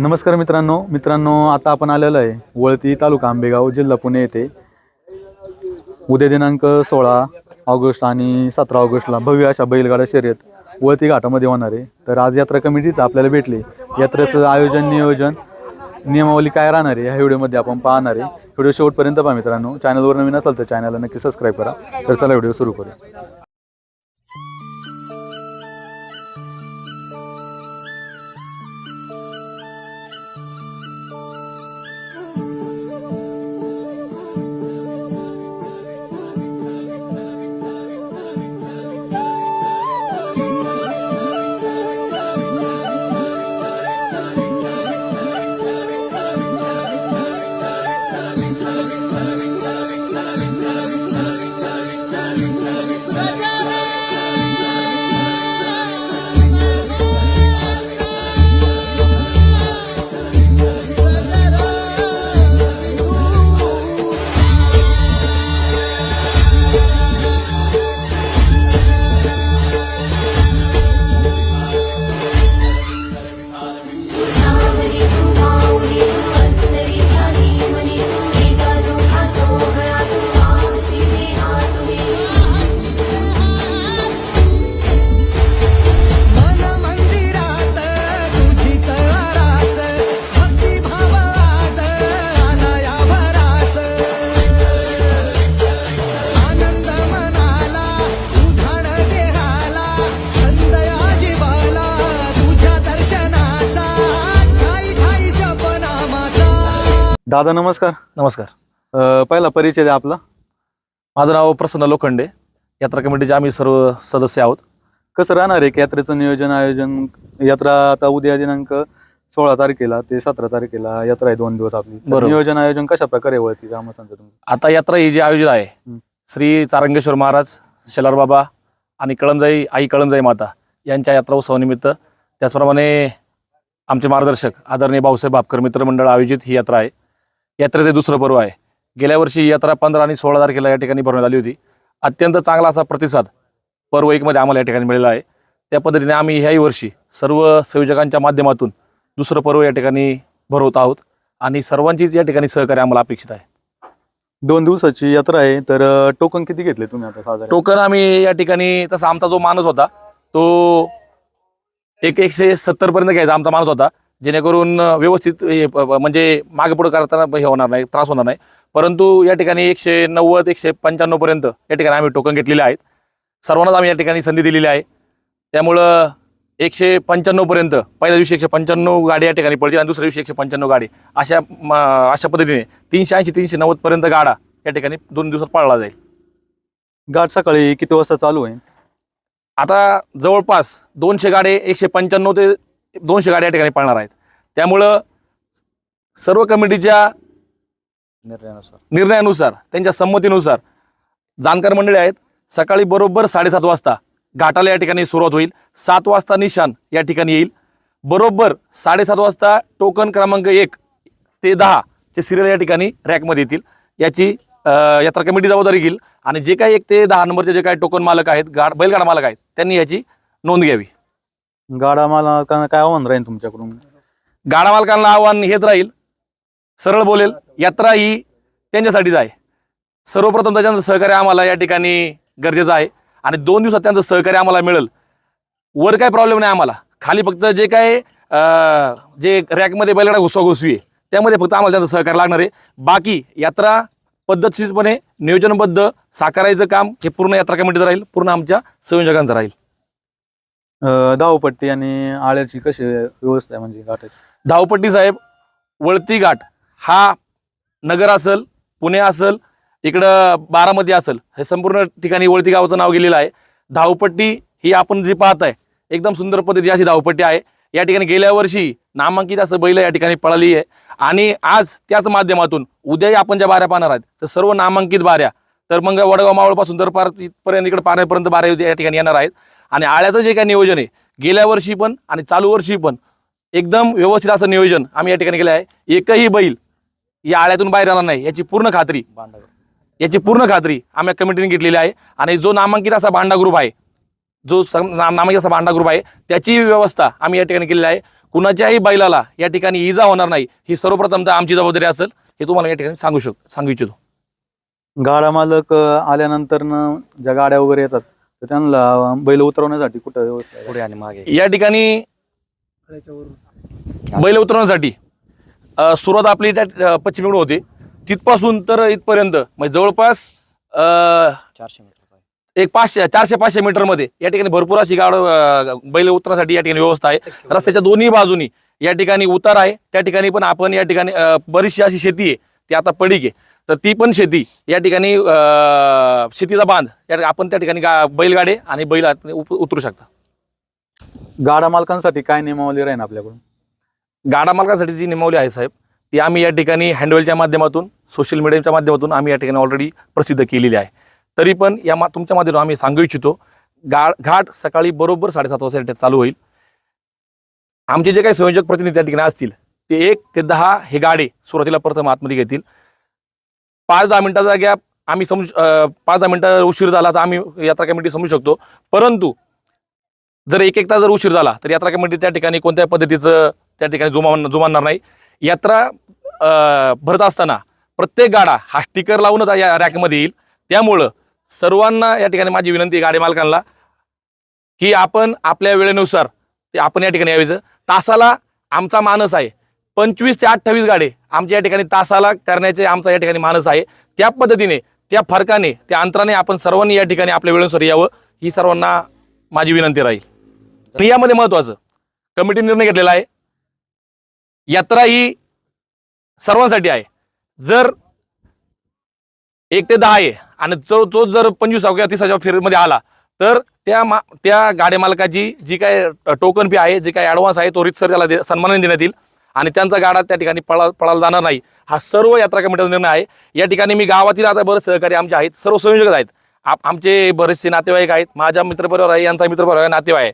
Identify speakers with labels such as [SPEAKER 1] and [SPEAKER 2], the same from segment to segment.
[SPEAKER 1] नमस्कार मित्रांनो. मित्रांनो आता आपण आलेलो आहे वळती तालुका आंबेगाव जिल्हा पुणे येथे. उद्या दिनांक सोळा ऑगस्ट आणि सतरा ऑगस्टला भव्य अशा बैलगाडा शर्यत वळती घाटामध्ये होणार आहे. तर आज यात्रा कमिटी आपल्याला भेटली. यात्रेचं आयोजन नियोजन नियमावली काय राहणार आहे ह्या व्हिडिओमध्ये आपण पाहणार आहे. व्हिडिओ शेवटपर्यंत पहा मित्रांनो. चॅनलवर नवीन असाल तर चॅनलला नक्की सबस्क्राईब करा. तर चला व्हिडिओ सुरू करू दादा नमस्कार.
[SPEAKER 2] नमस्कार.
[SPEAKER 1] अं, पहिला परिचय द्या आपला.
[SPEAKER 2] माझं नाव प्रसन्न लोखंडे. यात्रा कमिटीचे आम्ही सर्व सदस्य आहोत.
[SPEAKER 1] कसं राहणार आहे की यात्रेचं नियोजन आयोजन? यात्रा आता उद्या दिनांक सोळा तारखेला ते सतरा तारखेला यात्रा आहे दोन दिवस आपली. तर
[SPEAKER 2] बरोबर.
[SPEAKER 1] नियोजन आयोजन कशा प्रकारे वळती आम्हाला सांगता तुम्ही.
[SPEAKER 2] आता यात्रा ही जी आयोजित आहे
[SPEAKER 1] हं.
[SPEAKER 2] श्री चारंगेश्वर महाराज शेलार बाबा आणि कळमजाई आई कळमजाई माता यांच्या यात्रा उत्सवानिमित्त त्याचप्रमाणे आमचे मार्गदर्शक आदरणीय भाऊसाहेब भापकर मित्रमंडळ आयोजित ही यात्रा आहे. यात्रेचे दुसरं पर्व आहे. गेल्या वर्षी यात्रा पंधरा आणि सोळा तारखेला या ठिकाणी भरवण्यात आली होती. अत्यंत चांगला असा प्रतिसाद पर्व एकमध्ये आम्हाला या ठिकाणी मिळाला आहे. त्या पद्धतीने आम्ही ह्याही वर्षी सर्व संयोजकांच्या माध्यमातून दुसरं पर्व या ठिकाणी भरवत आहोत आणि सर्वांचीच या ठिकाणी सहकार्य आम्हाला अपेक्षित आहे.
[SPEAKER 1] दोन दिवसाची यात्रा आहे तर टोकन किती घेतले तुम्ही आता साधारण?
[SPEAKER 2] टोकन आम्ही या ठिकाणी तसा आमचा जो माणूस होता तो एक एकशे सत्तर पर्यंत घ्यायचा आमचा माणूस होता. जेणेकरून व्यवस्थित हे म्हणजे मागे पुढे करताना हे होणार नाही त्रास होणार नाही. परंतु या ठिकाणी एकशे नव्वद एकशे पंच्याण्णव पर्यंत या ठिकाणी आम्ही टोकन घेतलेले आहेत. सर्वांनाच आम्ही या ठिकाणी संधी दिलेली आहे. त्यामुळं एकशे पंच्याण्णव पर्यंत पहिल्या दिवशी एकशे पंच्याण्णव गाडी या ठिकाणी पडतील आणि दुसऱ्या दिवशी एकशे पंच्याण्णव गाडी. अशा अशा पद्धतीने तीनशे ऐंशी तीनशे नव्वद पर्यंत गाडा या ठिकाणी दोन दिवसात पळला जाईल.
[SPEAKER 1] गाठ सकाळी किती वाजता चालू आहे
[SPEAKER 2] आता जवळपास दोनशे गाडे एकशे पंच्याण्णव ते दोनशे गाड्या या ठिकाणी पळणार आहेत. त्यामुळं सर्व कमिटीच्या
[SPEAKER 1] निर्णयानुसार.
[SPEAKER 2] निर्णयानुसार त्यांच्या संमतीनुसार जाणकार मंडळी आहेत सकाळी बरोबर साडेसात वाजता घाटाला या ठिकाणी सुरुवात होईल. सात वाजता निशान या ठिकाणी येईल. बरोबर साडेसात वाजता टोकन क्रमांक एक ते दहा चे सिरियल या ठिकाणी रॅकमध्ये येतील. याची यात्रा कमिटी जबाबदारी घेईल. आणि जे काही एक ते दहा नंबरचे जे काही टोकन मालक आहेत गाड बैलगाडा मालक आहेत त्यांनी याची नोंद घ्यावी.
[SPEAKER 1] गाडा काय आव्हान राहील तुमच्याकडून?
[SPEAKER 2] गाडा मालकांना आव्हान हेच राहील. सरळ बोलेल यात्रा ही त्यांच्यासाठीच आहे. सर्वप्रथम तर त्यांचं सहकार्य आम्हाला या ठिकाणी गरजेचं आहे. आणि दोन दिवसात त्यांचं सहकार्य आम्हाला मिळेल. वर काय प्रॉब्लेम नाही आम्हाला. खाली फक्त जे काय जे रॅकमध्ये बैलगाडा घुसवाघुसवी आहे त्यामध्ये फक्त आम्हाला त्यांचं सहकार्य लागणार आहे. बाकी यात्रा पद्धतशीरपणे नियोजनबद्ध साकारायचं काम हे पूर्ण यात्रा कमिटीचं राहील पूर्ण आमच्या संयोजकांचं राहील.
[SPEAKER 1] धावपट्टी आणि आळ्याची कशी व्यवस्था आहे म्हणजे घाटाची?
[SPEAKER 2] धावपट्टी साहेब वळती घाट. हा नगर असल पुणे असल इकडं बारामती असल हे संपूर्ण ठिकाणी वळती गावाचं नाव गेलेलं आहे. धावपट्टी ही आपण जी पाहत आहे एकदम सुंदर पद्धती अशी धावपट्टी आहे. या ठिकाणी गेल्या वर्षी नामांकित असं बैल या ठिकाणी पळाली आहे. आणि आज त्याच माध्यमातून उद्याही आपण ज्या बाऱ्या पाहणार आहेत तर सर्व नामांकित बाऱ्या तर मग वडगाव मावळपासून तर पार इथपर्यंत इकडे पाण्यापर्यंत बाऱ्या या ठिकाणी येणार आहेत. आणि आळ्याचं जे काही नियोजन आहे गेल्या वर्षी पण आणि चालू वर्षी पण एकदम व्यवस्थित असं नियोजन आम्ही या ठिकाणी केलं आहे. एकही बैल या आळ्यातून बाहेर आला नाही याची पूर्ण खात्री. याची पूर्ण खात्री आम्ही कमिटीने घेतलेली आहे. आणि जो नामांकित असा भांडा ग्रुप आहे जो नामांकित असा भांडा ग्रुप आहे त्याची व्यवस्था आम्ही या ठिकाणी केलेली आहे. कुणाच्याही बैलाला या ठिकाणी इजा होणार नाही ही सर्वप्रथम तर आमची जबाबदारी असेल हे तुम्हाला या ठिकाणी सांगू शक सांगू इच्छितो.
[SPEAKER 1] गाडा मालक आल्यानंतर न ज्या गाड्या वगैरे येतात तर त्यांना बैल उतरवण्यासाठी कुठं व्यवस्था आहे?
[SPEAKER 3] पुढे आणि मागे.
[SPEAKER 2] या ठिकाणी बैल उतरवण्यासाठी अ, सुरुवात आपली त्या अ, पश्चिमेकडून होती. तिथपासून तर इथपर्यंत म्हणजे जवळपास अ,
[SPEAKER 3] चारशे मीटर
[SPEAKER 2] एक पाचशे चारशे पाचशे मीटरमध्ये या ठिकाणी भरपूर अशी गाड अ, बैल उतरण्यासाठी या ठिकाणी व्यवस्था आहे. रस्त्याच्या दोन्ही बाजूनी या ठिकाणी उतार आहे. त्या ठिकाणी पण आपण या ठिकाणी अ, बरीचशी अशी शेती आहे. ती आता पडीक आहे. तर ती पण शेती. या ठिकाणी शेतीचा बांध. या आपण त्या ठिकाणी गा बैलगाडे आणि बैल उतरू शकता.
[SPEAKER 1] गाडा मालकांसाठी काय नियमावली राहील आपल्याकडून?
[SPEAKER 2] गाडा मालकासाठी जी नियमावली आहे साहेब ती आम्ही या ठिकाणी हँडवेलच्या माध्यमातून सोशल मीडियाच्या माध्यमातून आम्ही या ठिकाणी ऑलरेडी प्रसिद्ध केलेली आहे. तरी पण या मा तुमच्या माध्यमातून आम्ही सांगू इच्छितो गा घाट सकाळी बरोबर साडेसात वाजता चालू होईल. आमचे जे काही संयोजक प्रतिनिधी त्या ठिकाणी असतील ते एक ते दहा हे गाडे सुरुवातीला प्रथम आतमध्ये घेतील. पाच दहा मिनिटाचा गॅप आम्ही समजू पाच दहा मिनिटं उशीर झाला तर आम्ही यात्रा कमिटी समजू शकतो. परंतु जर एक एक तास जर उशीर झाला तर यात्रा कमिटी त्या ठिकाणी कोणत्या पद्धतीचं त्या ठिकाणी जुमान जुमानणार नाही. यात्रा भरत असताना प्रत्येक गाडा हा स्टिकर लावूनच या रॅकमध्ये येईल. त्यामुळं सर्वांना या ठिकाणी माझी विनंती गाडी मालकांना की आपण आपल्या वेळेनुसार ते आपण या ठिकाणी यायचं. तासाला आमचा मानस आहे. पंचवीस ते अठ्ठावीस गाडे आमच्या या ठिकाणी तासाला करण्याचे आमचा या ठिकाणी मानस आहे. त्या पद्धतीने त्या फरकाने त्या अंतराने आपण सर्वांनी या ठिकाणी आपल्या वेळेनुसार यावं ही सर्वांना माझी विनंती राहील. यामध्ये महत्वाचं कमिटी निर्णय घेतलेला आहे. यात्रा ही सर्वांसाठी आहे. जर एक ते दहा आहे आणि तो तो जर पंचवीस किंवा तीसाच्या फेरीमध्ये आला तर त्या मा त्या गाडी मालकाची जी काय टोकन फी आहे जी काय ॲडव्हान्स आहे तो रितसर त्याला दे सन्मानाने देण्यात येईल. आणि त्यांचा गाडा त्या ठिकाणी पळा पळाला जाणार नाही. हा सर्व यात्रा कमिटीचा निर्णय आहे. या ठिकाणी मी गावातील आता बरेच सहकारी आमचे आहेत सर्व संयोजक आहेत. आप आमचे बरेचसे नातेवाईक आहेत माझ्या मित्रपरिवार आहे यांचा मित्रपरिवार आहे नातेवाईक आहे.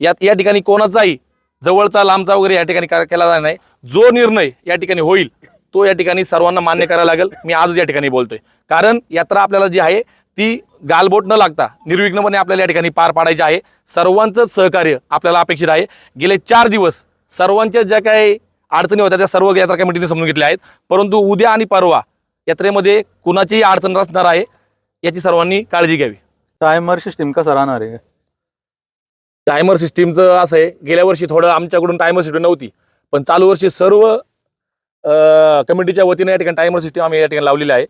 [SPEAKER 2] यात या ठिकाणी कोणाचाही जवळचा लांबचा वगैरे या ठिकाणी का- केला जाणार नाही. जो निर्णय या ठिकाणी होईल तो या ठिकाणी सर्वांना मान्य करायला लागेल. मी आजच या ठिकाणी बोलतोय. कारण यात्रा आपल्याला जी आहे ती गालबोट न लागता निर्विघ्नपणे आपल्याला या ठिकाणी पार पाडायची आहे. सर्वांचंच सहकार्य आपल्याला अपेक्षित आहे. गेले चार दिवस सर्वांच्या ज्या काही अडचणी होत्या त्या सर्व यात्रा कमिटीने समजून घेतल्या आहेत. परंतु उद्या आणि परवा यात्रेमध्ये कुणाचीही अडचण नसणार आहे याची सर्वांनी काळजी घ्यावी.
[SPEAKER 1] टायमर सिस्टीम कसा राहणार आहे?
[SPEAKER 2] टायमर सिस्टीमचं असं आहे गेल्या वर्षी थोडं आमच्याकडून टायमर सिस्टीम नव्हती पण चालू वर्षी सर्व कमिटीच्या वतीने या ठिकाणी टायमर सिस्टीम आम्ही या ठिकाणी लावलेली आहे.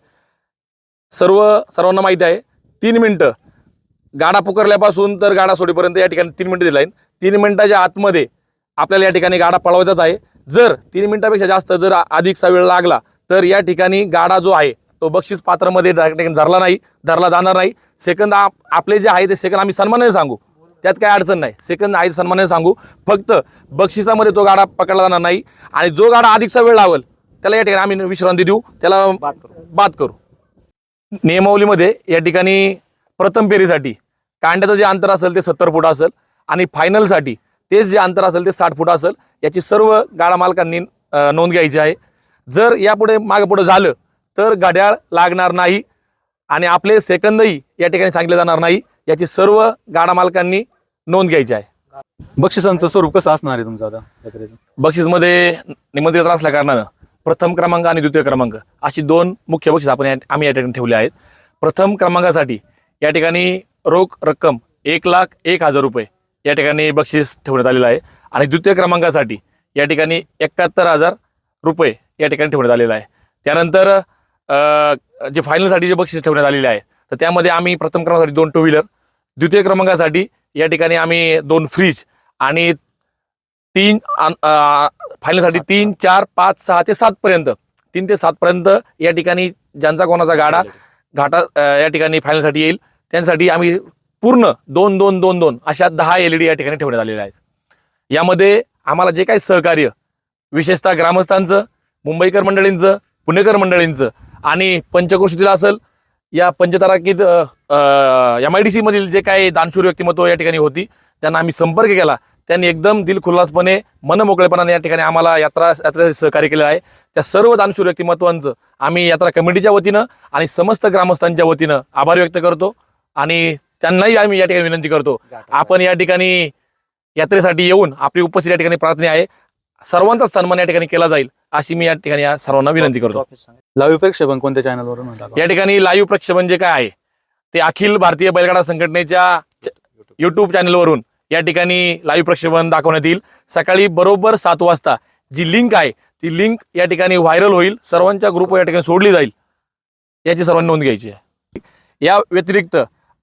[SPEAKER 2] सर्व सर्वांना माहिती आहे तीन मिनटं. गाडा पुकारल्यापासून तर गाडा सोडीपर्यंत या ठिकाणी तीन मिनटं दिला आहे तीन मिनिटाच्या आतमध्ये आपल्याला या ठिकाणी गाडा पळवायचाच आहे. जर तीन मिनिटापेक्षा जास्त जर अधिकचा वेळ लागला तर या ठिकाणी गाडा जो आहे तो बक्षीस पात्रामध्ये धरला नाही धरला जाणार नाही. सेकंद आप आपले जे आहे ते सेकंद आम्ही सन्मानाने सांगू. त्यात काय अडचण नाही. सेकंद आहे सन्मानाने सांगू. फक्त बक्षिसामध्ये तो गाडा पकडला जाणार नाही. आणि जो गाडा अधिकचा वेळ लावेल त्याला या ठिकाणी आम्ही विश्रांती देऊ. त्याला बाद करू. नियमावलीमध्ये या ठिकाणी प्रथम फेरीसाठी कांड्याचं जे अंतर असेल ते सत्तर फूट असेल आणि फायनलसाठी तेच जे अंतर असेल ते साठ फूट असेल याची सर्व गाडा मालकांनी नोंद घ्यायची आहे. जर यापुढे मागे पुढे झालं तर घड्याळ लागणार नाही आणि आपले सेकंदही या ठिकाणी सांगितले जाणार नाही याची सर्व गाडा मालकांनी नोंद घ्यायची आहे.
[SPEAKER 1] बक्षिसांचं स्वरूप कसं असणार आहे तुमचं आता यात्रेचं
[SPEAKER 2] बक्षीसमध्ये निमंत्रित असल्या कारणानं प्रथम क्रमांक आणि द्वितीय क्रमांक अशी दोन मुख्य बक्षीस आपण या- आम्ही या ठिकाणी ठेवले आहेत. प्रथम क्रमांकासाठी या ठिकाणी रोख रक्कम एक लाख एक हजार रुपये या ठिकाणी बक्षीस ठेवण्यात आलेलं आहे. आणि द्वितीय क्रमांकासाठी या ठिकाणी एकाहत्तर हजार रुपये या ठिकाणी ठेवण्यात आलेलं आहे. त्यानंतर जे फायनलसाठी जे बक्षीस ठेवण्यात आलेले आहे तर त्यामध्ये आम्ही प्रथम क्रमांकासाठी दोन टू व्हीलर द्वितीय क्रमांकासाठी या ठिकाणी आम्ही दोन फ्रीज आणि तीन फायनलसाठी तीन चार पाच सहा ते सात पर्यंत तीन ते सात पर्यंत या ठिकाणी ज्यांचा कोणाचा गाडा घाटा या ठिकाणी फायनलसाठी येईल. त्यांसाठी आम्ही पूर्ण दोन दोन दोन दोन अशा दहा एल ई डी या ठिकाणी ठेवण्यात आलेल्या आहेत. यामध्ये आम्हाला जे काही सहकार्य विशेषतः ग्रामस्थांचं मुंबईकर मंडळींचं पुणेकर मंडळींचं आणि पंचक्रोशीतील असेल या पंचताराकीत एम आय डी सीमधील जे काही दानशूर व्यक्तिमत्व या ठिकाणी होती त्यांना आम्ही संपर्क केला. त्यांनी एकदम दिलखुल्लासपणे मनमोकळेपणाने या ठिकाणी आम्हाला यात्रा यात्रेसाठी सहकार्य केलेलं आहे. त्या सर्व दानशूर व्यक्तिमत्वांचं आम्ही यात्रा कमिटीच्या वतीनं आणि समस्त ग्रामस्थांच्या वतीनं आभार व्यक्त करतो. आणि त्यांनाही आम्ही या ठिकाणी विनंती करतो. आपण या ठिकाणी यात्रेसाठी येऊन आपली उपस्थिती या ठिकाणी प्रार्थना आहे. सर्वांचा सन्मान या ठिकाणी केला जाईल अशी मी या ठिकाणी या सर्वांना विनंती करतो.
[SPEAKER 1] लाईव्ह प्रेक्षेपण कोणत्या चॅनलवरून होता
[SPEAKER 2] या ठिकाणी लाईव्ह प्रक्षेपण जे काय आहे ते अखिल भारतीय बैलगाडा संघटनेच्या युट्यूब चॅनलवरून या ठिकाणी लाईव्ह प्रक्षेपण दाखवण्यात येईल. सकाळी बरोबर सात वाजता जी लिंक आहे ती लिंक या ठिकाणी व्हायरल होईल. सर्वांच्या ग्रुप या ठिकाणी सोडली जाईल. याची सर्वांनी नोंद घ्यायची आहे. या व्यतिरिक्त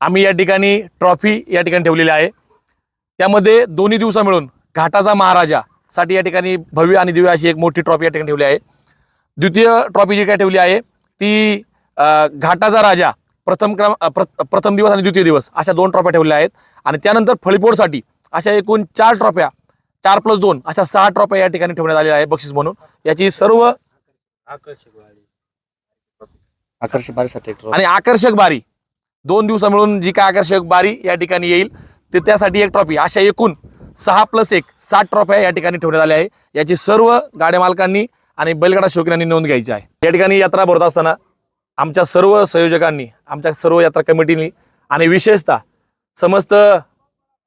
[SPEAKER 2] आम्ही या ठिकाणी ट्रॉफी या ठिकाणी ठेवलेली आहे. त्यामध्ये दोन्ही दिवसा मिळून घाटाचा महाराजा साठी या ठिकाणी भव्य आणि दिव्य अशी एक मोठी ट्रॉफी या ठिकाणी ठेवली आहे. द्वितीय ट्रॉफी जी काय ठेवली आहे ती घाटाचा राजा प्रथम क्रम प्रथम दिवस आणि द्वितीय दिवस अशा दोन ट्रॉफ्या ठेवल्या आहेत. आणि त्यानंतर फळीपोडसाठी अशा एकूण चार ट्रॉफ्या चार प्लस दोन अशा सहा ट्रॉफ्या या ठिकाणी ठेवण्यात आलेल्या आहे बक्षीस म्हणून. याची सर्व
[SPEAKER 3] आकर्षक trophy.
[SPEAKER 2] आणि आकर्षक बारी दोन दिवसा मिळून जी काय आकर्षक बारी या ठिकाणी येईल ते त्यासाठी एक ट्रॉफी अशा एकूण सहा प्लस एक सात ट्रॉफ्या या ठिकाणी ठेवण्यात आल्या आहे याची सर्व गाड्या मालकांनी आणि बैलगाडा शौकीनांनी नोंद घ्यायची आहे. या ठिकाणी यात्रा भरत असताना आमच्या सर्व संयोजकांनी आमच्या सर्व यात्रा कमिटीनी आणि विशेषतः समस्त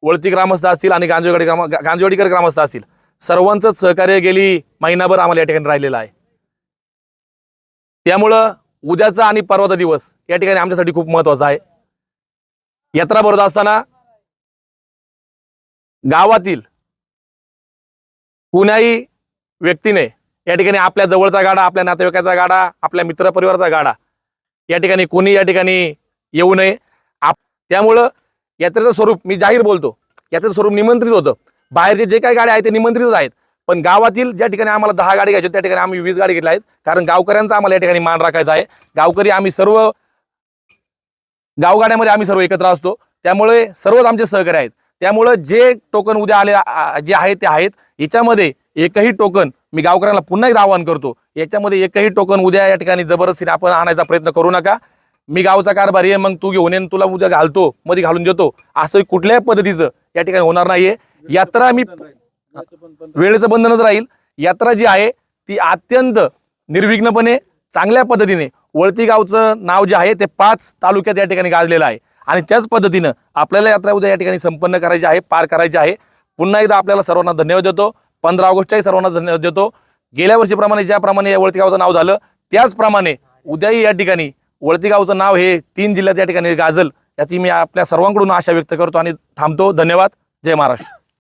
[SPEAKER 2] वळती ग्रामस्थ असतील आणि गांजवाडी ग्राम गांजवाडीकर ग्रामस्थ असतील सर्वांचंच सहकार्य गेली महिनाभर आम्हाला या ठिकाणी राहिलेलं आहे. त्यामुळं उद्याचा आणि परवाचा दिवस या ठिकाणी आमच्यासाठी खूप महत्त्वाचा आहे. यात्रा भरत असताना गावातील कुणाही व्यक्तीने या ठिकाणी आपल्या जवळचा गाडा आपल्या नातेवाईकाचा गाडा आपल्या मित्रपरिवाराचा गाडा या ठिकाणी कोणी या ठिकाणी येऊ नये. आप त्यामुळं यात्रेचं स्वरूप मी जाहीर बोलतो. यात्रेचं स्वरूप निमंत्रित होतं. बाहेरचे जे काही गाड्या आहेत ते निमंत्रितच आहेत. पण गावातील ज्या ठिकाणी आम्हाला दहा गाडी घ्यायच्या त्या ठिकाणी आम्ही वीस गाडी घेतल्या आहेत. कारण गावकऱ्यांचा आम्हाला या ठिकाणी मान राखायचा आहे. गावकरी आम्ही सर्व गावगाड्यामध्ये आम्ही सर्व एकत्र असतो. त्यामुळे सर्वच आमचे सहकारी आहेत. त्यामुळं जे टोकन उद्या आले जे आहेत ते आहेत. याच्यामध्ये एकही टोकन मी गावकऱ्यांना पुन्हा एकदा आवाहन करतो. याच्यामध्ये एकही टोकन उद्या या ठिकाणी जबरदस्तीने आपण आणायचा प्रयत्न करू नका. मी गावचा कारभारी आहे मग तू घेऊन येईन तुला उद्या घालतो मध्ये घालून देतो. असं कुठल्याही पद्धतीचं या ठिकाणी होणार नाहीये. यात्रा मी वेळेचं बंधनच राहील. यात्रा जी आहे ती अत्यंत निर्विघ्नपणे चांगल्या पद्धतीने वळती गावचं नाव जे आहे ते पाच तालुक्यात या ठिकाणी गाजलेलं आहे. आणि त्याच पद्धतीनं आपल्याला यात्रा उद्या या ठिकाणी संपन्न करायची आहे पार करायची आहे. पुन्हा एकदा आपल्याला सर्वांना धन्यवाद देतो. पंधरा ऑगस्टच्याही सर्वांना धन्यवाद देतो. गेल्या वर्षीप्रमाणे ज्याप्रमाणे या वळती गावचं नाव झालं त्याचप्रमाणे उद्याही या ठिकाणी वळती गावचं नाव हे तीन जिल्ह्यात या ठिकाणी गाजल याची मी आपल्या सर्वांकडून आशा व्यक्त करतो आणि थांबतो. धन्यवाद. जय महाराष्ट्र.